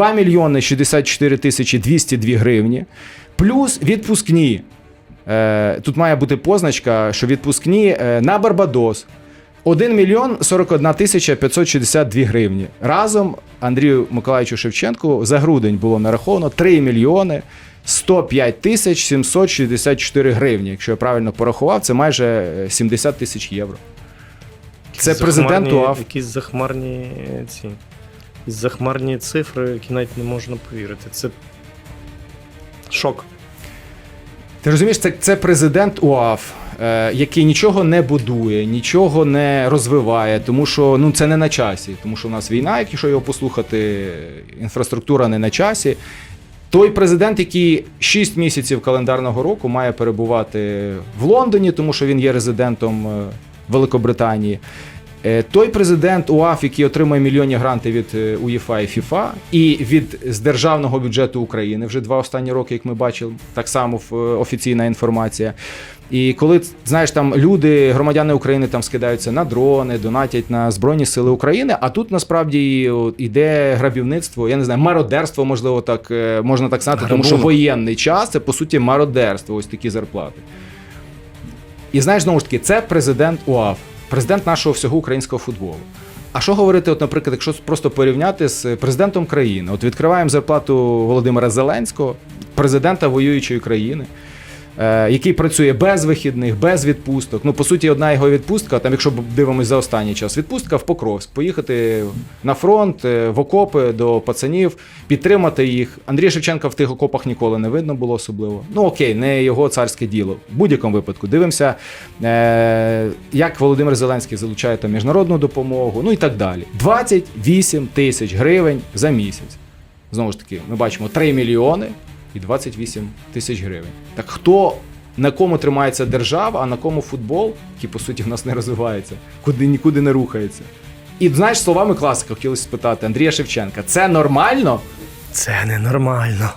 2 мільйони 64 тисячі 202 гривні, плюс відпускні. Е, тут має бути позначка, що відпускні е, на Барбадос. 1 мільйон 41 тисяча 562 гривні. Разом Андрію Миколаївичу Шевченку за грудень було нараховано 3 мільйони 105 тисяч 764 гривні. Якщо я правильно порахував, це майже е, 70 тисяч євро. Це президент УАФ. Якісь захмарні е, ці. Захмарні цифри, які навіть не можна повірити. Це шок. Ти розумієш, це, це президент УАФ, е, який нічого не будує, нічого не розвиває, тому що ну, це не на часі. Тому що у нас війна, якщо його послухати, інфраструктура не на часі. Той президент, який 6 місяців календарного року має перебувати в Лондоні, тому що він є резидентом е, Великобританії. Е, Той президент УАФ, який отримує мільйонні гранти від е, УЄФА і ФІФА, і від з державного бюджету України вже два останні роки, як ми бачили, так само е, офіційна інформація. І коли знаєш, там люди, громадяни України там скидаються на дрони, донатять на Збройні Сили України, а тут насправді о, іде грабівництво, я не знаю, мародерство, можливо, так можна так сказати, тому що воєнний час це по суті мародерство, ось такі зарплати. І знаєш, знову ж таки, це президент УАФ, президент нашого всього українського футболу. А що говорити, от, наприклад, якщо просто порівняти з президентом країни? От відкриваємо зарплату Володимира Зеленського, президента воюючої країни, е, який працює без вихідних, без відпусток. Ну, по суті, одна його відпустка, там, якщо дивимося за останній час, відпустка в Покровськ, поїхати на фронт, е, в окопи до пацанів, підтримати їх. Андрія Шевченка в тих окопах ніколи не видно було особливо. Ну окей, не його царське діло. В будь-якому випадку дивимося, е, як Володимир Зеленський залучає там міжнародну допомогу, ну і так далі. 28 тисяч гривень за місяць. Знову ж таки, ми бачимо 3 мільйони і 28 тисяч гривень. Так хто на кому тримається держава, а на кому футбол, який по суті в нас не розвивається, куди нікуди не рухається. І знаєш, словами класика хотілося спитати Андрія Шевченка: це нормально? Це ненормально.